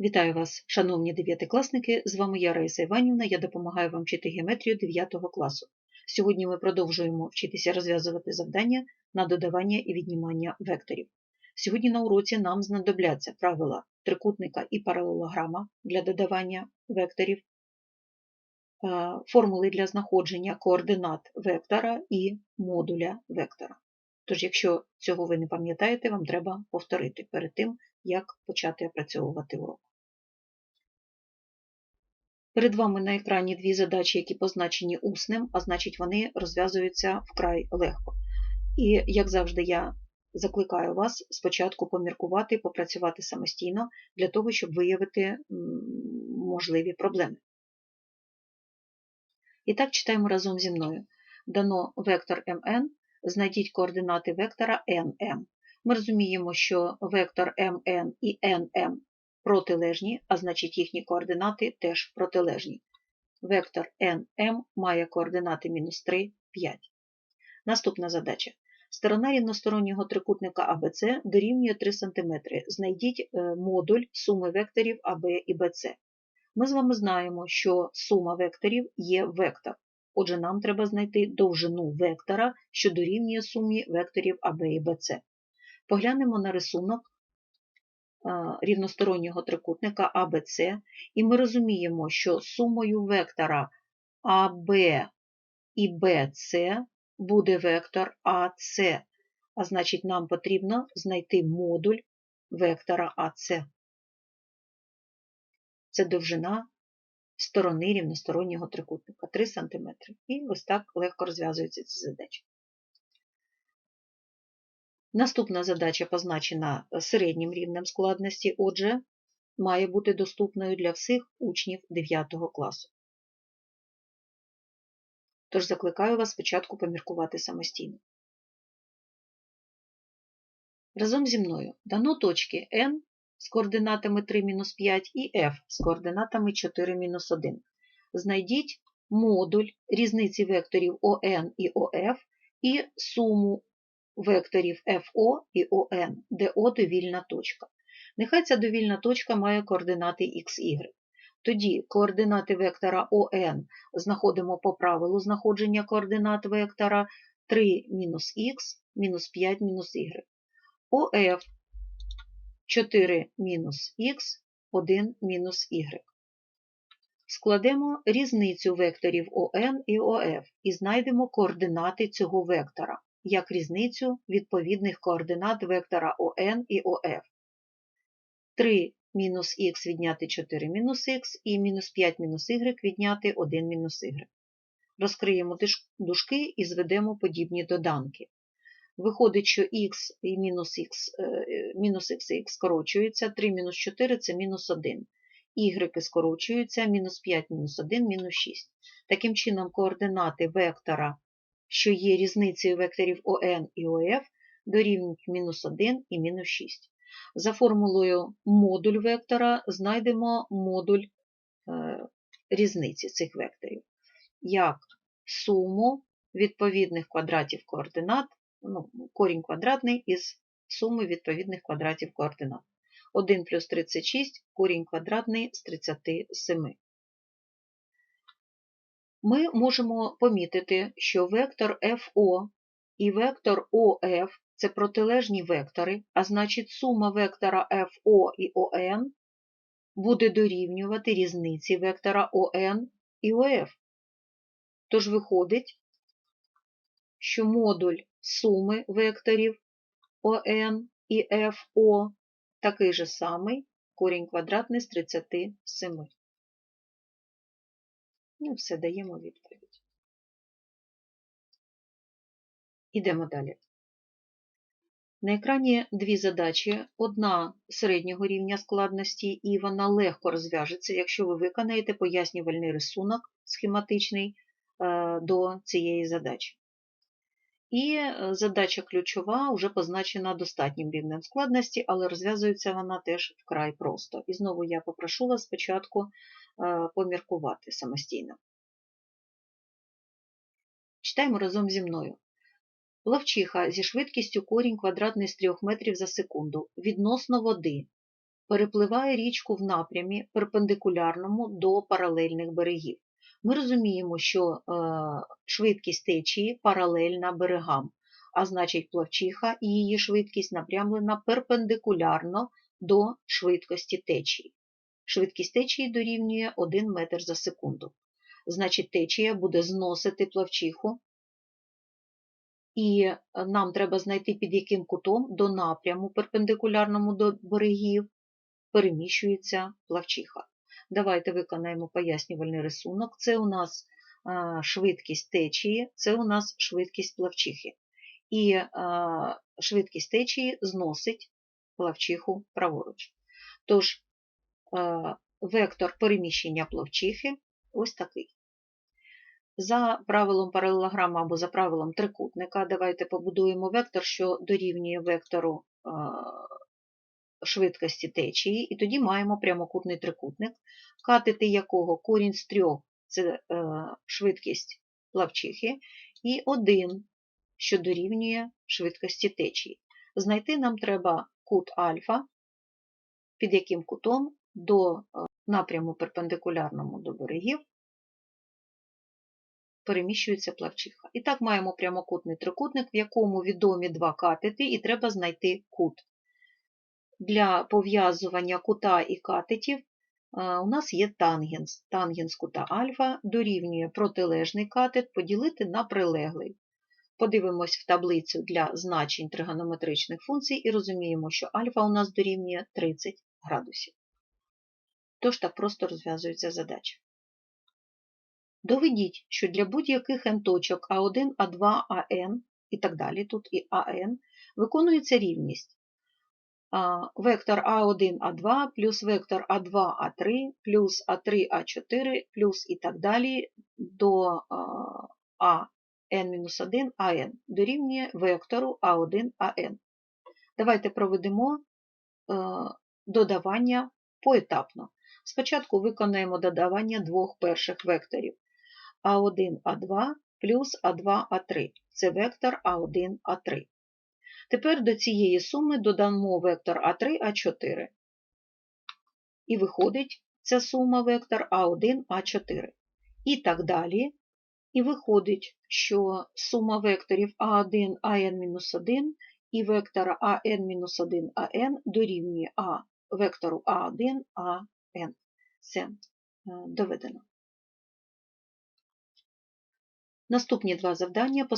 Вітаю вас, шановні дев'ятикласники! З вами я Раїса Іванівна, я допомагаю вам вчити геометрію 9 класу. Сьогодні ми продовжуємо вчитися розв'язувати завдання на додавання і віднімання векторів. Сьогодні на уроці нам знадобляться правила трикутника і паралелограма для додавання векторів, е, формули для знаходження координат вектора і модуля вектора. Тож, якщо цього ви не пам'ятаєте, вам треба повторити перед тим, як почати опрацьовувати урок. Перед вами на екрані дві задачі, які позначені усним, а значить, вони розв'язуються вкрай легко. І, як завжди, я закликаю вас спочатку поміркувати, попрацювати самостійно для того, щоб виявити можливі проблеми. І так читаємо разом зі мною. Дано вектор mn, знайдіть координати вектора nm. Ми розуміємо, що вектор mn і nm протилежні, а значить їхні координати теж протилежні. Вектор nm має координати мінус 3, 5. Наступна задача. Сторона рівностороннього трикутника ABC дорівнює 3 см. Знайдіть е, модуль суми векторів АБ і БЦ. Ми з вами знаємо, що сума векторів є вектор. Отже, нам треба знайти довжину вектора, що дорівнює сумі векторів АБ і БЦ. Поглянемо на рисунок рівностороннього трикутника АБЦ, і ми розуміємо, що сумою вектора АБ і БЦ буде вектор АС, а значить, нам потрібно знайти модуль вектора АС. Це довжина сторони рівностороннього трикутника 3 см. І ось так легко розв'язуються ці задачі. Наступна задача позначена середнім рівнем складності, отже, має бути доступною для всіх учнів 9 класу. Тож закликаю вас спочатку поміркувати самостійно. Разом зі мною дано точки n з координатами 3-5 і f з координатами 4-1. Знайдіть модуль різниці векторів ОН і ОФ і суму векторів FO і ON, де O довільна точка. Нехай ця довільна точка має координати XY. Тоді координати вектора ON знаходимо по правилу знаходження координат вектора 3 мінус х мінус 5 мінус y. OF 4 мінус х 1 мінус y. Складемо різницю векторів ON і OF і знайдемо координати цього вектора як різницю відповідних координат вектора ОН і ОФ. 3 мінус х відняти 4 мінус х і мінус 5 мінус y відняти 1 мінус y. Розкриємо дужки і зведемо подібні доданки. Виходить, що х і мінус х е, мінус х скорочуються, 3 мінус 4 це мінус 1. Y скорочуються, мінус 5 мінус 1 мінус 6. Таким чином, координати вектора що є різницею векторів ОН і ОФ, дорівнюють мінус 1 і мінус 6. За формулою модуль вектора знайдемо модуль е, різниці цих векторів, як суму відповідних квадратів координат, ну, корінь квадратний із суми відповідних квадратів координат. 1 плюс 36 корінь квадратний з 37 ми можемо помітити, що вектор FO і вектор OF це протилежні вектори, а значить сума вектора FO і ON буде дорівнювати різниці вектора ON і OF. Тож виходить, що модуль суми векторів ON і FO такий же самий корінь квадратний з 37. Ну, все, даємо відповідь. Ідемо далі. На екрані дві задачі. Одна середнього рівня складності, і вона легко розв'яжеться, якщо ви виконаєте пояснювальний рисунок схематичний е, до цієї задачі. І е, задача ключова вже позначена достатнім рівнем складності, але розв'язується вона теж вкрай просто. І знову я попрошу вас спочатку поміркувати самостійно. Читаємо разом зі мною. Плавчиха зі швидкістю корінь квадратний з 3 метрів за секунду відносно води перепливає річку в напрямі перпендикулярному до паралельних берегів. Ми розуміємо, що е, швидкість течії паралельна берегам, а значить плавчиха і її швидкість напрямлена перпендикулярно до швидкості течії. Швидкість течії дорівнює 1 метр за секунду. Значить, течія буде зносити плавчиху, і нам треба знайти, під яким кутом до напряму, перпендикулярному до берегів, переміщується плавчиха. Давайте виконаємо пояснювальний рисунок. Це у нас швидкість течії, це у нас швидкість плавчихи. І швидкість течії зносить плавчиху праворуч. Тож, вектор переміщення плавчихи ось такий. За правилом паралелограма або за правилом трикутника, давайте побудуємо вектор, що дорівнює вектору швидкості течії, і тоді маємо прямокутний трикутник, катети якого корінь з трьох це швидкість плавчихи, і один, що дорівнює швидкості течії. Знайти нам треба кут альфа, під яким кутом до напряму перпендикулярному до берегів переміщується плавчиха. І так маємо прямокутний трикутник, в якому відомі два катети, і треба знайти кут. Для пов'язування кута і катетів у нас є тангенс. Тангенс кута альфа дорівнює протилежний катет поділити на прилеглий. Подивимось в таблицю для значень тригонометричних функцій і розуміємо, що альфа у нас дорівнює 30 градусів. Тож так просто розв'язується задача. Доведіть, що для будь-яких n точок А1, А2, АН і так далі, тут і АН, виконується рівність. Вектор А1, А2 плюс вектор А2, А3 плюс А3, А4 плюс і так далі до АН-1 АН дорівнює вектору А1, АН. Давайте проведемо додавання поетапно. Спочатку виконаємо додавання двох перших векторів. А1, А2 плюс А2, А3. Це вектор А1, А3. Тепер до цієї суми додамо вектор А3, А4. І виходить ця сума вектор А1, А4. І так далі. І виходить, що сума векторів А1, АН-1 і вектора АН-1, АН дорівнює А вектору А1, АН. Це доведено. Наступні два завдання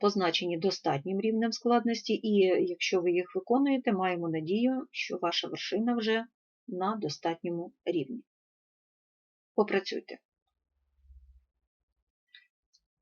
позначені достатнім рівнем складності, і якщо ви їх виконуєте, маємо надію, що ваша вершина вже на достатньому рівні. Попрацюйте.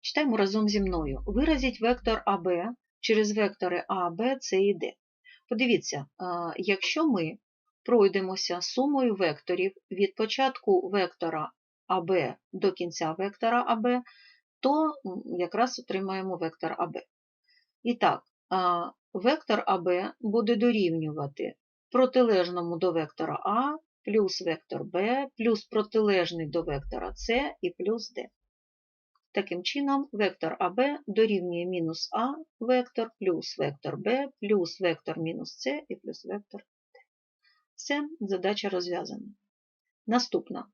Читаємо разом зі мною. Виразіть вектор АБ через вектори А, Б, С і Д. Подивіться, якщо ми пройдемося сумою векторів від початку вектора АБ до кінця вектора АБ, то якраз отримаємо вектор АБ. І так, вектор АБ буде дорівнювати протилежному до вектора А плюс вектор Б, плюс протилежний до вектора С і плюс Д. Таким чином, вектор АБ дорівнює мінус А вектор плюс вектор Б плюс вектор мінус С і плюс вектор. Все, задача розв'язана. Наступна.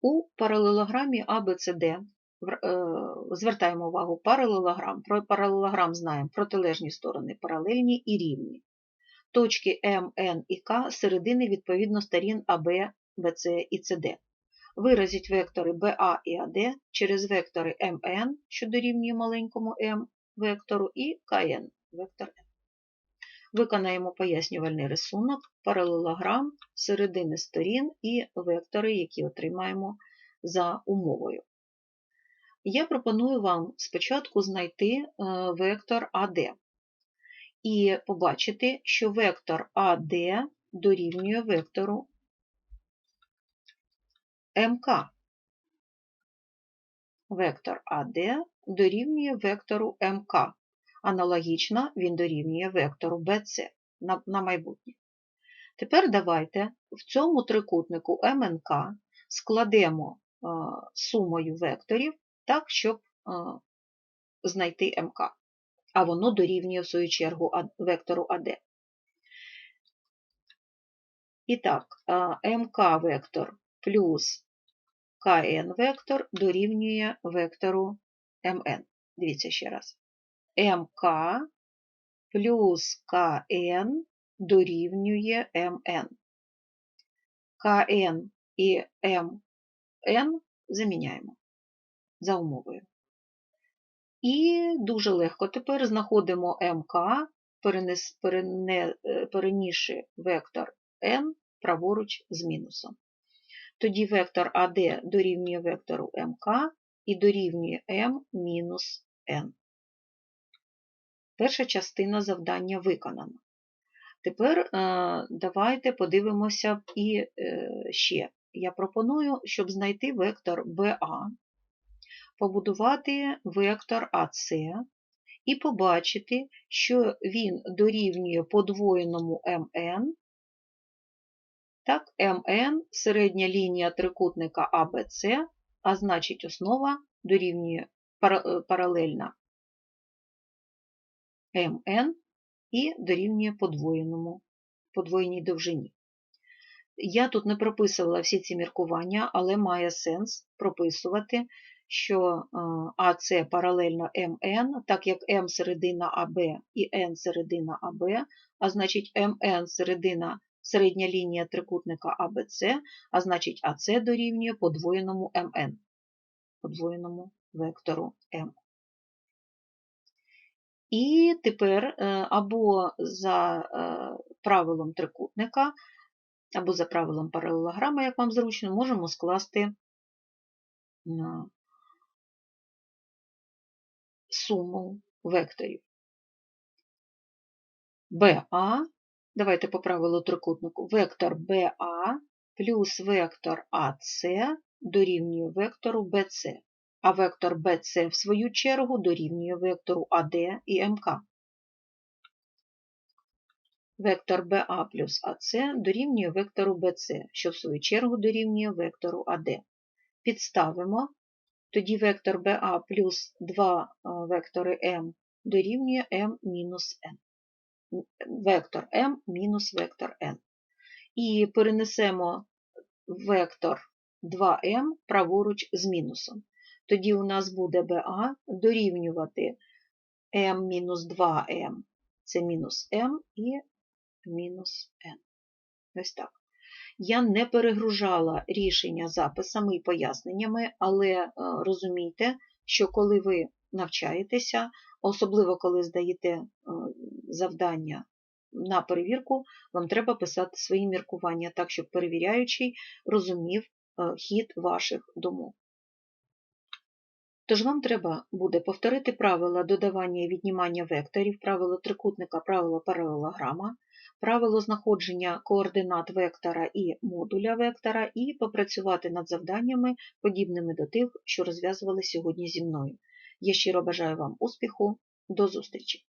У паралелограмі ABCD Е, звертаємо увагу паралелограм. Про паралелограм знаємо протилежні сторони паралельні і рівні. Точки М, Н і К середини відповідно сторін АБ, БЦ і СД. Виразіть вектори БА і АД через вектори МН, що дорівнює маленькому М вектору, і КН вектор Н. Виконаємо пояснювальний рисунок, паралелограм середини сторін і вектори, які отримаємо за умовою. Я пропоную вам спочатку знайти е, вектор АД і побачити, що вектор АД дорівнює вектору МК. Вектор АД дорівнює вектору МК. Аналогічно він дорівнює вектору BC на, на майбутнє. Тепер давайте в цьому трикутнику МНК складемо е, сумою векторів так, щоб знайти МК. А воно дорівнює, в свою чергу, вектору АД. І так, МК-вектор плюс КН-вектор дорівнює вектору МН. Дивіться ще раз. МК плюс КН дорівнює МН. КН і МН заміняємо за умовою. І дуже легко тепер знаходимо МК, перенес, перене, перенісши вектор n праворуч з мінусом. Тоді вектор АД дорівнює вектору МК і дорівнює m мінус n. Перша частина завдання виконана. Тепер е, давайте подивимося і е, ще. Я пропоную, щоб знайти вектор BA, побудувати вектор АС і побачити, що він дорівнює подвоєному МН. Так, МН середня лінія трикутника АБЦ, а значить основа дорівнює паралельна МН і дорівнює подвоєному, подвоєній довжині. Я тут не прописувала всі ці міркування, але має сенс прописувати, що АС паралельно МН, так як М середина АБ і Н середина АБ, а значить МН середина середня лінія трикутника АБЦ, а значить АС дорівнює подвоєному МН, подвоєному вектору М. І тепер е, або за е, правилом трикутника, або за правилом паралелограми, як вам зручно, можемо скласти суму векторів. BA, давайте по правилу трикутнику, вектор BA плюс вектор AC дорівнює вектору BC а вектор BC, в свою чергу, дорівнює вектору AD і МК. Вектор BA плюс AC дорівнює вектору BC, що в свою чергу дорівнює вектору AD. Підставимо, тоді вектор BA плюс 2 вектори m дорівнює m мінус n. Вектор m мінус вектор n. І перенесемо вектор 2m праворуч з мінусом. Тоді у нас буде BA дорівнювати m-2m, це мінус m і мінус n. Ось так. Я не перегружала рішення записами і поясненнями, але е, розумійте, що коли ви навчаєтеся, особливо коли здаєте е, завдання на перевірку, вам треба писати свої міркування так, щоб перевіряючий розумів е, хід ваших думок. Тож вам треба буде повторити правила додавання і віднімання векторів, правило трикутника, правило паралелограма, правило знаходження координат вектора і модуля вектора, і попрацювати над завданнями, подібними до тих, що розв'язували сьогодні зі мною. Я щиро бажаю вам успіху, до зустрічі!